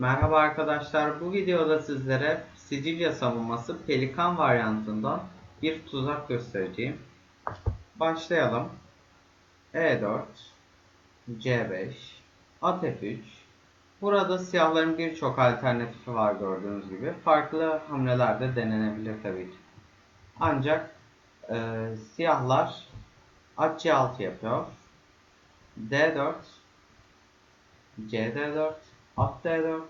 Merhaba arkadaşlar. Bu videoda sizlere Sicilya savunması Pelikan varyantından bir tuzak göstereceğim. Başlayalım. E4 C5 At F3 Burada siyahların birçok alternatifi var gördüğünüz gibi. Farklı hamleler de denenebilir tabii ki. Ancak e, siyahlar At C6 yapıyor. D4 CD4 At D4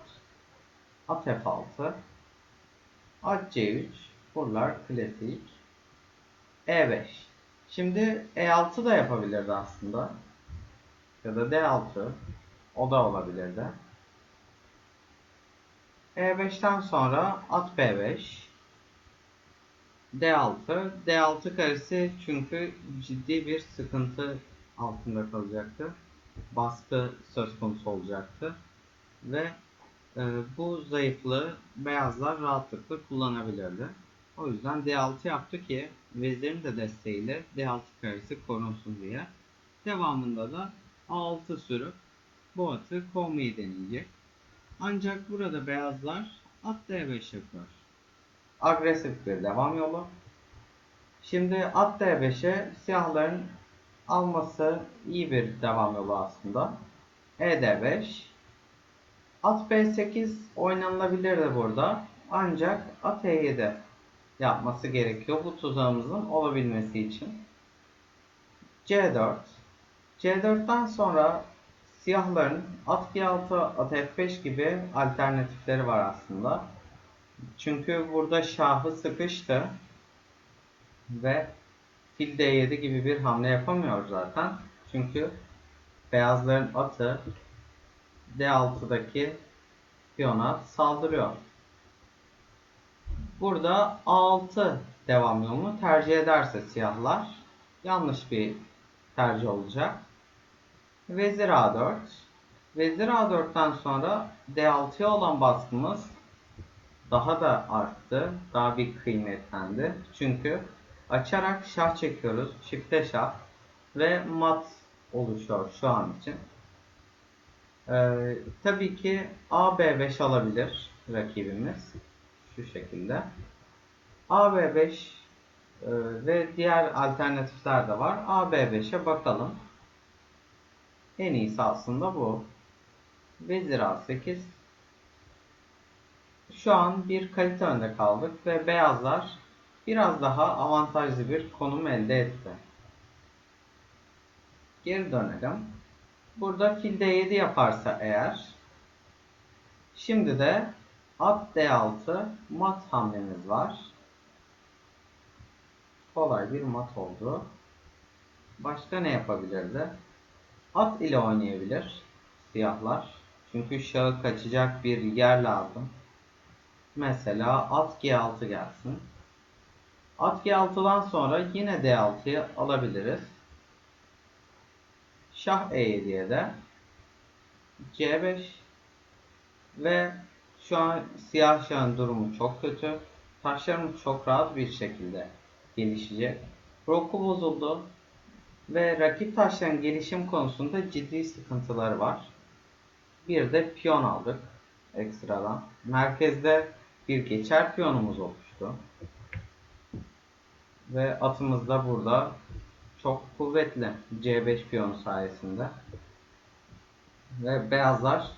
At F6 At C3 Buralar klasik E5 Şimdi E6 da yapabilirdi aslında. Ya da D6 o da olabilirdi. E5'ten sonra at B5 D6 D6 karesi çünkü ciddi bir sıkıntı altında kalacaktı. Baskı söz konusu olacaktı. Ve e, bu zayıflığı beyazlar rahatlıkla kullanabilirdi. O yüzden D6 yaptı ki vezirin de desteğiyle D6 karesi korunsun diye. Devamında da A6 sürüp bu atı kovmayı deneyecek. Ancak burada beyazlar at D5 yapıyor. Agresif bir devam yolu. Şimdi at D5'e siyahların alması iyi bir devam yolu aslında. E ED5 At B8 oynanılabilirdi burada. Ancak at E7 yapması gerekiyor bu tuzağımızın olabilmesi için. C4 C4'ten sonra siyahların at G6, at F5 gibi alternatifleri var aslında. Çünkü burada şahı sıkıştı ve fil D7 gibi bir hamle yapamıyor zaten. Çünkü beyazların atı D6'daki piyona saldırıyor. Burada A6 devam yolunu tercih ederse siyahlar yanlış bir tercih olacak. Vezir A4 Vezir A4'ten sonra D6'ya olan baskımız daha da arttı. Daha bir kıymetlendi. Çünkü açarak şah çekiyoruz. Çifte şah ve mat oluşuyor şu an için. Ee, tabii ki AB5 alabilir rakibimiz. Şu şekilde. AB5 e, ve diğer alternatifler de var. AB5'e bakalım. En iyisi aslında bu. Vezir A8 Şu an bir kalite önde kaldık ve beyazlar biraz daha avantajlı bir konum elde etti. Geri dönelim. Burada fil D7 yaparsa eğer şimdi de at D6 mat hamlemiz var. Kolay bir mat oldu. Başka ne yapabilirdi? At ile oynayabilir siyahlar. Çünkü şahı kaçacak bir yer lazım. Mesela at G6 gelsin. At G6'dan sonra yine D6'yı alabiliriz. Şah E7'ye de C5 ve şu an siyah şahın durumu çok kötü. Taşlarımız çok rahat bir şekilde gelişecek. Roku bozuldu ve rakip taşların gelişim konusunda ciddi sıkıntıları var. Bir de piyon aldık ekstradan. Merkezde bir geçer piyonumuz oluştu. Ve atımız da burada çok kuvvetli C5 piyonu sayesinde. Ve beyazlar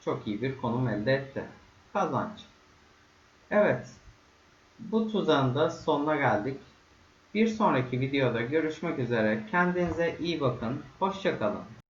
çok iyi bir konum elde etti. Kazanç. Evet. Bu tuzağın da sonuna geldik. Bir sonraki videoda görüşmek üzere. Kendinize iyi bakın. Hoşçakalın.